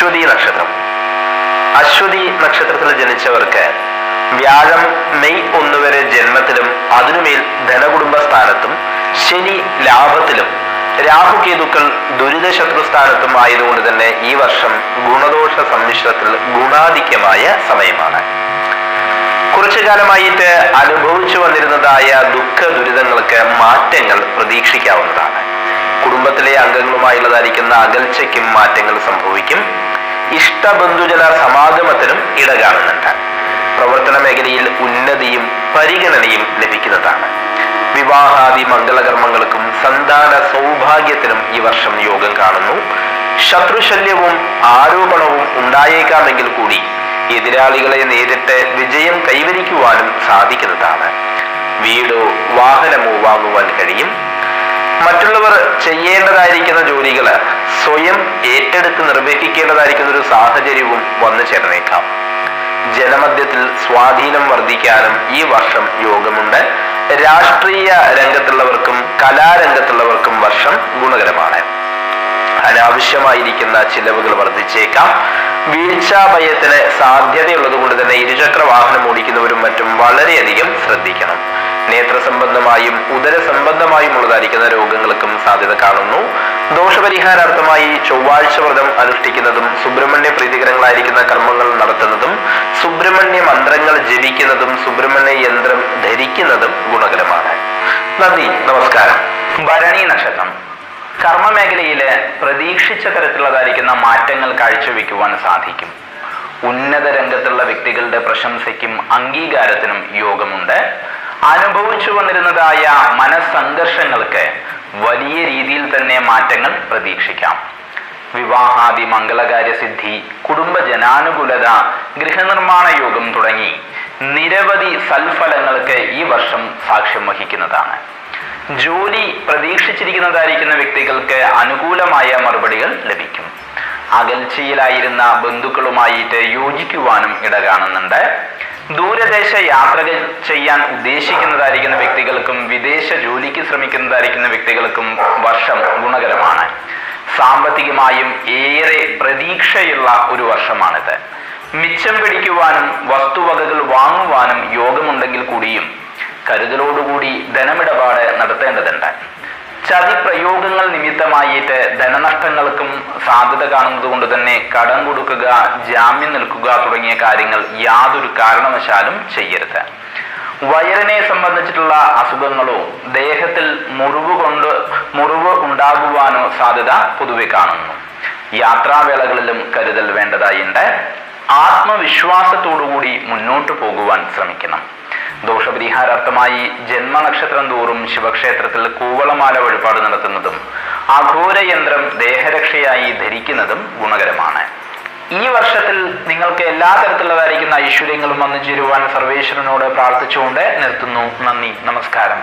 അശ്വതി നക്ഷത്രം. അശ്വതി നക്ഷത്രത്തിൽ ജനിച്ചവർക്ക് വ്യാഴം മെയ് ഒന്ന് വരെ ജന്മത്തിലും അതിനുമേൽ ധനകുടുംബ സ്ഥാനത്തും ശനി ലാഭത്തിലും രാഹുകേതുക്കൾ ദുരിതശത്രു സ്ഥാനത്തും ആയതുകൊണ്ട് തന്നെ ഈ വർഷം ഗുണദോഷ സമ്മിശ്രത്തിൽ ഗുണാധിക്യമായ സമയമാണ്. കുറച്ചു കാലമായിട്ട് അനുഭവിച്ചു വന്നിരുന്നതായ ദുഃഖ ദുരിതങ്ങൾക്ക് മാറ്റങ്ങൾ പ്രതീക്ഷിക്കാവുന്നതാണ്. കുടുംബത്തിലെ അംഗങ്ങളുമായുള്ളതായിരിക്കുന്ന അകൽച്ചയ്ക്കും മാറ്റങ്ങൾ സംഭവിക്കും. ഇഷ്ടബന്ധുജന സമാഗമത്തിനും ഇട കാണുന്നുണ്ട് പ്രവർത്തന മേഖലയിൽ ഉന്നതിയും പരിഗണനയും ലഭിക്കുന്നതാണ്. വിവാഹാദി മംഗളകർമ്മങ്ങൾക്കും സന്താന സൗഭാഗ്യത്തിനും ഈ വർഷം യോഗം കാണുന്നു. ശത്രുശല്യവും ആരോപണവും ഉണ്ടായേക്കാമെങ്കിൽ കൂടി എതിരാളികളെ നേരിട്ട് വിജയം കൈവരിക്കുവാനും സാധിക്കുന്നതാണ്. വീടോ വാഹനമോ വാങ്ങുവാൻ കഴിയും. മറ്റുള്ളവർ ജോലികൾ സ്വയം ഏറ്റെടുത്ത് നിർവഹിക്കേണ്ടതായിരിക്കുന്ന ഒരു സാഹചര്യവും വന്നു ചേർന്നേക്കാം. ജനമധ്യത്തിൽ സ്വാധീനം വർദ്ധിക്കാനും ഈ വർഷം യോഗമുണ്ട്. രാഷ്ട്രീയ രംഗത്തുള്ളവർക്കും കലാരംഗത്തുള്ളവർക്കും വർഷം ഗുണകരമാണ്. അനാവശ്യമായിരിക്കുന്ന ചിലവുകൾ വർദ്ധിച്ചേക്കാം. വീഴ്ചാഭയത്തിന് സാധ്യതയുള്ളത് കൊണ്ട് തന്നെ ഇരുചക്ര വാഹനം ഓടിക്കുന്നവരും മറ്റും വളരെയധികം ശ്രദ്ധിക്കണം. നേത്ര സംബന്ധമായും ഉദര സംബന്ധമായും ഉള്ളതായിരിക്കുന്ന രോഗങ്ങൾക്കും സാധ്യത കാണുന്നു. ദോഷപരിഹാരാർത്ഥമായി ചൊവ്വാഴ്ച വ്രതം അനുഷ്ഠിക്കുന്നതും സുബ്രഹ്മണ്യ പ്രീതികരങ്ങളായിരിക്കുന്ന കർമ്മങ്ങൾ നടത്തുന്നതും സുബ്രഹ്മണ്യ മന്ത്രങ്ങൾ ജപിക്കുന്നതും സുബ്രഹ്മണ്യ യന്ത്രം ധരിക്കുന്നതും ഗുണകരമാണ്. നന്ദി നമസ്കാരം. ഭരണി നക്ഷത്രം. കർമ്മമേഖലയിൽ പ്രതീക്ഷിച്ച തരത്തിലുള്ളതായിരിക്കുന്ന മാറ്റങ്ങൾ കാഴ്ചവെക്കുവാൻ സാധിക്കും. ഉന്നത രംഗത്തുള്ള വ്യക്തികളുടെ പ്രശംസയ്ക്കും അംഗീകാരത്തിനും യോഗമുണ്ട്. അനുഭവിച്ചു വന്നിരുന്നതായ മനസ്സംഘർഷങ്ങൾക്ക് വലിയ രീതിയിൽ തന്നെ മാറ്റങ്ങൾ പ്രതീക്ഷിക്കാം. വിവാഹാദി മംഗളകാര്യ സിദ്ധി കുടുംബ ജനാനുകൂലത ഗൃഹനിർമ്മാണ യോഗം തുടങ്ങി നിരവധി സൽഫലങ്ങൾക്ക് ഈ വർഷം സാക്ഷ്യം വഹിക്കുന്നതാണ്. ജോലി പ്രതീക്ഷിച്ചിരിക്കുന്നതായിരിക്കുന്ന വ്യക്തികൾക്ക് അനുകൂലമായ മറുപടികൾ ലഭിക്കും. അകൽച്ചയിലായിരുന്ന ബന്ധുക്കളുമായിട്ട് യോജിക്കുവാനും ഇട കാണുന്നുണ്ട്. ദൂരദേശ യാത്രകൾ ചെയ്യാൻ ഉദ്ദേശിക്കുന്നതായിരിക്കുന്ന വ്യക്തികൾക്കും വിദേശ ജോലിക്ക് ശ്രമിക്കുന്നതായിരിക്കുന്ന വ്യക്തികൾക്കും വർഷം ഗുണകരമാണ്. സാമ്പത്തികമായും ഏറെ പ്രതീക്ഷയുള്ള ഒരു വർഷമാണിത്. മിച്ചം പിടിക്കുവാനും വസ്തുവകകൾ വാങ്ങുവാനും യോഗമുണ്ടെങ്കിൽ കൂടിയും കരുതലോടുകൂടി ധനമിടപാട് നടത്തേണ്ടതുണ്ട്. ചതിപ്രയോഗങ്ങൾ നിമിത്തമായിട്ട് ധനനഷ്ടങ്ങൾക്കും സാധ്യത കാണുന്നത് കൊണ്ട് തന്നെ കടം കൊടുക്കുക ജാമ്യം നിൽക്കുക തുടങ്ങിയ കാര്യങ്ങൾ യാതൊരു കാരണവശാലും ചെയ്യരുത്. വയറിനെ സംബന്ധിച്ചിട്ടുള്ള അസുഖങ്ങളോ ദേഹത്തിൽ മുറിവ് കൊണ്ട് മുറിവ് ഉണ്ടാകുവാനോ സാധ്യത പൊതുവെ കാണുന്നു. യാത്രാവേളകളിലും കരുതൽ വേണ്ടതായുണ്ട്. ആത്മവിശ്വാസത്തോടുകൂടി മുന്നോട്ട് പോകുവാൻ ശ്രമിക്കണം. ദോഷപരിഹാരാർത്ഥമായി ജന്മനക്ഷത്രം തോറും ശിവക്ഷേത്രത്തിൽ കൂവളമാല വഴിപാട് നടത്തുന്നതും അഘോരയന്ത്രം ദേഹരക്ഷയായി ധരിക്കുന്നതും ഗുണകരമാണ്. ഈ വർഷത്തിൽ നിങ്ങൾക്ക് എല്ലാ തരത്തിലുള്ളതായിരിക്കുന്ന ഐശ്വര്യങ്ങളും വന്നു ചേരുവാൻ സർവേശ്വരനോട് പ്രാർത്ഥിച്ചുകൊണ്ട് നിർത്തുന്നു. നന്ദി. നമസ്കാരം.